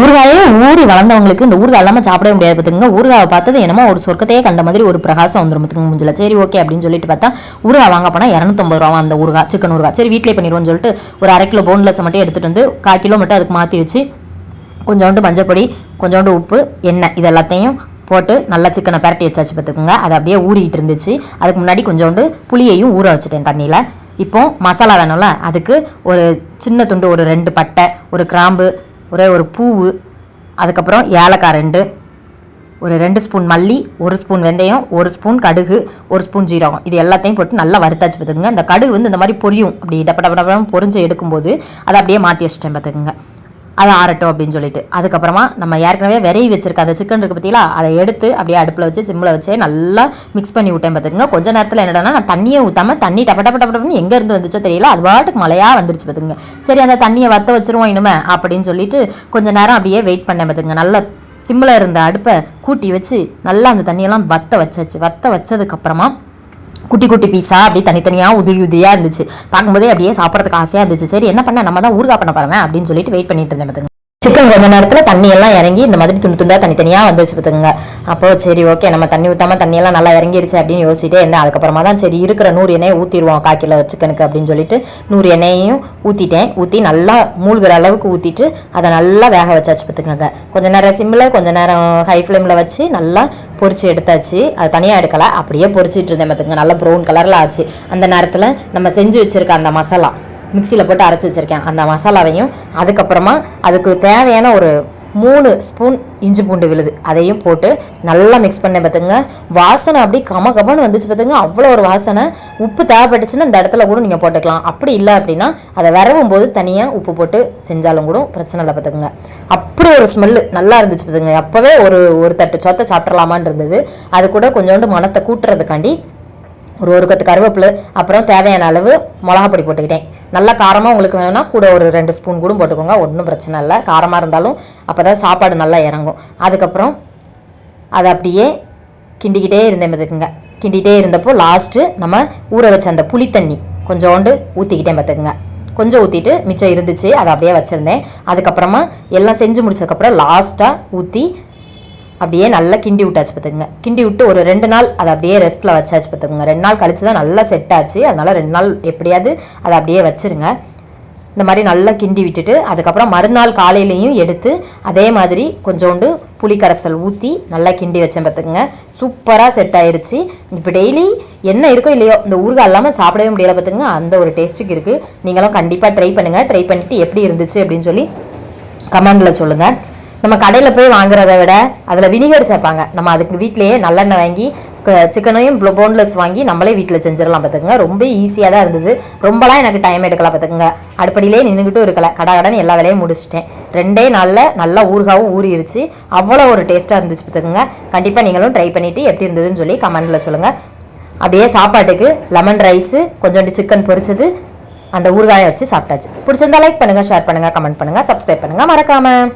ஊறுகாயே ஊறி வளர்ந்தவங்களுக்கு இந்த ஊறுகாய் இல்லாமல் சாப்பிடவே முடியாது பார்த்துங்க ஊறுகாவை பார்த்தது என்னமோ ஒரு சொர்க்கத்தையே கண்ட மாதிரி ஒரு பிரகாசம் வந்துடும் பார்த்துங்க முடிஞ்சல சரி ஓகே அப்படின்னு சொல்லிட்டு பார்த்தா ஊறுகாய் வாங்க போனால் இரநூத்தம்பது ரூபா அந்த ஊறுகாய் சிக்கன் ஊறுகாய். சரி வீட்டிலே பண்ணிடுவோம்னு சொல்லிட்டு ஒரு அரை கிலோ போன்லெஸ் மட்டும் எடுத்துகிட்டு வந்து கால் கிலோ மட்டும் அதுக்கு மாற்றி வச்சு கொஞ்சோண்டு மஞ்சப்பொடி கொஞ்சோண்டு உப்பு எண்ணெய் இது எல்லாத்தையும் போட்டு நல்லா சிக்கனை பரட்டி வச்சாச்சு பார்த்துக்குங்க. அது அப்படியே ஊறிக்கிட்டு இருந்துச்சு. அதுக்கு முன்னாடி கொஞ்சோண்டு புளியையும் ஊற வச்சுட்டேன் தண்ணியில். இப்போ மசாலா வேணும்ல அதுக்கு ஒரு சின்ன துண்டு ஒரு ரெண்டு பட்டை ஒரு கிராம்பு ஒரே ஒரு பூவு அதுக்கப்புறம் ஏலக்காய் ரெண்டு ஒரு ரெண்டு ஸ்பூன் மல்லி ஒரு ஸ்பூன் வெந்தயம் ஒரு ஸ்பூன் கடுகு ஒரு ஸ்பூன் ஜீரகம். இது எல்லாத்தையும் போட்டு நல்லா வறுத்தாச்சு பார்த்துக்குங்க. இந்த கடுகு வந்து இந்த மாதிரி பொரியும். அப்படி டப்ப டப்ப டப்பம் பொறிஞ்சு எடுக்கும்போது அதை அப்படியே மாற்றி வச்சிட்டேன் பார்த்துக்குங்க. அதை ஆறட்டும் அப்படின்னு சொல்லிட்டு. அதுக்கப்புறமா நம்ம ஏற்கனவே விரைவி வச்சிருக்க அந்த சிக்கன் இருக்குது பார்த்தீங்களா? அதை எடுத்து அப்படியே அடுப்பில் வச்சு சிம்மில் வச்சே நல்லா மிக்ஸ் பண்ணி விட்டேன் பார்த்துங்க கொஞ்ச நேரத்தில் என்னடனா நான் தண்ணியை ஊற்றாம தண்ணி டப்ப டப்ப டப்ப டப்பன்னு எங்கே இருந்து வந்துச்சோ தெரியல. அது பாட்டுக்கு மழையாக வந்துருச்சு பார்த்துங்க சரி அந்த தண்ணியை வத்த வச்சிருவோம் இனிமே அப்படின்னு சொல்லிட்டு கொஞ்ச நேரம் அப்படியே வெயிட் பண்ணேன் பார்த்துங்க நல்லா சிம்மில் இருந்த அடுப்பை கூட்டி வச்சு நல்லா அந்த தண்ணியெல்லாம் வத்த வச்சாச்சு. வத்த வச்சதுக்கப்புறமா குட்டி குட்டி பீஸா? அப்படியே தனித்தனியாக உதிரி உதிரியாக இருந்துச்சு. பார்க்கும்போதே அப்படியே சாப்பிட்றதுக்கு ஆசையாக இருந்துச்சு. சரி என்ன பண்ண? நம்ம தான் ஊறுகாய் பண்ண போறேன் அப்படின்னு சொல்லிட்டு வெயிட் பண்ணிட்டு இருந்தேன் சிக்கன் கொஞ்ச நேரத்தில் தண்ணி எல்லாம் இறங்கி இந்த மாதிரி துண்டு துண்டாக தனித்தனியாக வந்துச்சு பார்த்துங்க அப்போ சரி ஓகே நம்ம தண்ணி ஊற்றாம தண்ணியெல்லாம் நல்லா இறங்கிருச்சு அப்படின்னு யோசிச்சிட்டே இருந்தேன். அதுக்கப்புறமா தான் சரி இருக்கிற நூறு எண்ணெயை ஊற்றிடுவோம் கால் கிலோ சிக்கனுக்கு அப்படின்னு சொல்லிட்டு நூறு எண்ணெயையும் ஊற்றிட்டேன் ஊற்றி நல்லா மூழ்கிற அளவுக்கு ஊற்றிட்டு அதை நல்லா வேக வச்சாச்சு பார்த்துக்கங்க கொஞ்ச நேரம் சிம்மில் கொஞ்ச நேரம் ஹை ஃப்ளேமில் வச்சு நல்லா பொறிச்சு எடுத்தாச்சு. அது தனியாக எடுக்கலை அப்படியே பொரிச்சிட்டு இருந்தேன் பார்த்துங்க நல்லா ப்ரௌன் கலரில் ஆச்சு. அந்த நேரத்தில் நம்ம செஞ்சு வச்சுருக்க அந்த மசாலா மிக்சியில் போட்டு அரைச்சி வச்சுருக்கேன். அந்த மசாலாவையும் அதுக்கப்புறமா அதுக்கு தேவையான ஒரு மூணு ஸ்பூன் இஞ்சி பூண்டு விழுது. அதையும் போட்டு நல்லா மிக்ஸ் பண்ணேன் பார்த்துங்க வாசனை அப்படி கம கமன்னு வந்துச்சு பார்த்துங்க அவ்வளோ ஒரு வாசனை. உப்பு தேவைப்பட்டுச்சுன்னா இந்த இடத்துல கூட நீங்கள் போட்டுக்கலாம். அப்படி இல்லை அப்படின்னா அதை வரவும் போது தனியாக உப்பு போட்டு செஞ்சாலும் கூட பிரச்சனை இல்லை பார்த்துக்குங்க. அப்படி ஒரு ஸ்மெல்லு நல்லா இருந்துச்சு பார்த்துங்க அப்போவே ஒரு ஒரு தட்டு சொத்தை சாப்பிட்றலாமான்னு இருந்தது. அது கூட கொஞ்சோண்டு மணத்தை கூட்டுறதுக்காண்டி ஒரு ஒரு கொத்து கருவேப்பிலை அப்புறம் தேவையான அளவு மிளகாப்பொடி போட்டுக்கிட்டேன். நல்லா காரமாக உங்களுக்கு வேணும்னா கூட ஒரு ரெண்டு ஸ்பூன் கூட போட்டுக்கோங்க. ஒன்றும் பிரச்சனை இல்லை. காரமாக இருந்தாலும் அப்போ தான் சாப்பாடு நல்லா இறங்கும். அதுக்கப்புறம் அதை அப்படியே கிண்டிக்கிட்டே இருந்தேன் பார்த்துக்குங்க கிண்டிகிட்டே இருந்தப்போ லாஸ்ட்டு நம்ம ஊற வச்ச அந்த புளி தண்ணி கொஞ்சோண்டு ஊற்றிக்கிட்டேன் பார்த்துக்குங்க கொஞ்சம் ஊற்றிட்டு மிச்சம் இருந்துச்சு அதை அப்படியே வச்சுருந்தேன். அதுக்கப்புறமா எல்லாம் செஞ்சு முடிச்சதுக்கப்புறம் லாஸ்ட்டாக ஊற்றி அப்படியே நல்லா கிண்டி விட்டாச்சு பார்த்துக்குங்க. கிண்டி விட்டு ஒரு ரெண்டு நாள் அதை அப்படியே ரெஸ்ட்டில் வச்சாச்சு பார்த்துக்குங்க. ரெண்டு நாள் கழிச்சு தான் நல்லா செட் ஆச்சு. அதனால் ரெண்டு நாள் எப்படியாவது அதை அப்படியே வச்சுருங்க. இந்த மாதிரி நல்லா கிண்டி விட்டுட்டு அதுக்கப்புறம் மறுநாள் காலையிலையும் எடுத்து அதே மாதிரி கொஞ்சோண்டு புளிக்கரைசல் ஊற்றி நல்லா கிண்டி வச்சேன் பார்த்துக்குங்க. சூப்பராக செட் ஆயிடுச்சு இப்போ டெய்லி என்ன இருக்கோ இல்லையோ இந்த ஊறுகாய் இல்லாமல் சாப்பிடவே முடியலை பார்த்துங்க அந்த ஒரு டேஸ்ட்டுக்கு இருக்குது நீங்களும் கண்டிப்பாக ட்ரை பண்ணுங்கள் ட்ரை பண்ணிவிட்டு எப்படி இருந்துச்சு அப்படின்னு சொல்லி கமெண்டில் சொல்லுங்கள் நம்ம கடையில் போய் வாங்குறத விட அதில் வினிகர் சேர்ப்பாங்க. நம்ம அதுக்கு வீட்டிலேயே நல்லெண்ணெய் வாங்கி க- சிக்கனையும் போன்லெஸ் வாங்கி நம்மளே வீட்டில் செஞ்சிடலாம் பார்த்துக்கோங்க. ரொம்ப ஈஸியாக தான் இருந்தது. ரொம்பலாம் எனக்கு டைம் எடுக்கலாம் பார்த்துக்குங்க. அடுப்படியிலே நின்றுக்கிட்டும் இருக்கல. கடை கடன் எல்லா வேலையும் முடிச்சிட்டேன். ரெண்டே நாளில் நல்லா ஊறுகாவும் ஊறிடுச்சு அவ்வளோ ஒரு டேஸ்ட்டாக இருந்துச்சு பார்த்துக்கங்க. கண்டிப்பாக நீங்களும் ட்ரை பண்ணிவிட்டு எப்படி இருந்ததுன்னு சொல்லி கமெண்டில் சொல்லுங்கள் அப்படியே சாப்பாட்டுக்கு லெமன் ரைஸு கொஞ்சோண்டு சிக்கன் பொரிச்சது அந்த ஊறுகாயை வச்சு சாப்பிட்டாச்சு. பிடிச்சிருந்தா லைக் பண்ணுங்கள் ஷேர் பண்ணுங்கள் கமெண்ட் பண்ணுங்கள் சப்ஸ்கிரைப் பண்ணுங்கள் மறக்காமல்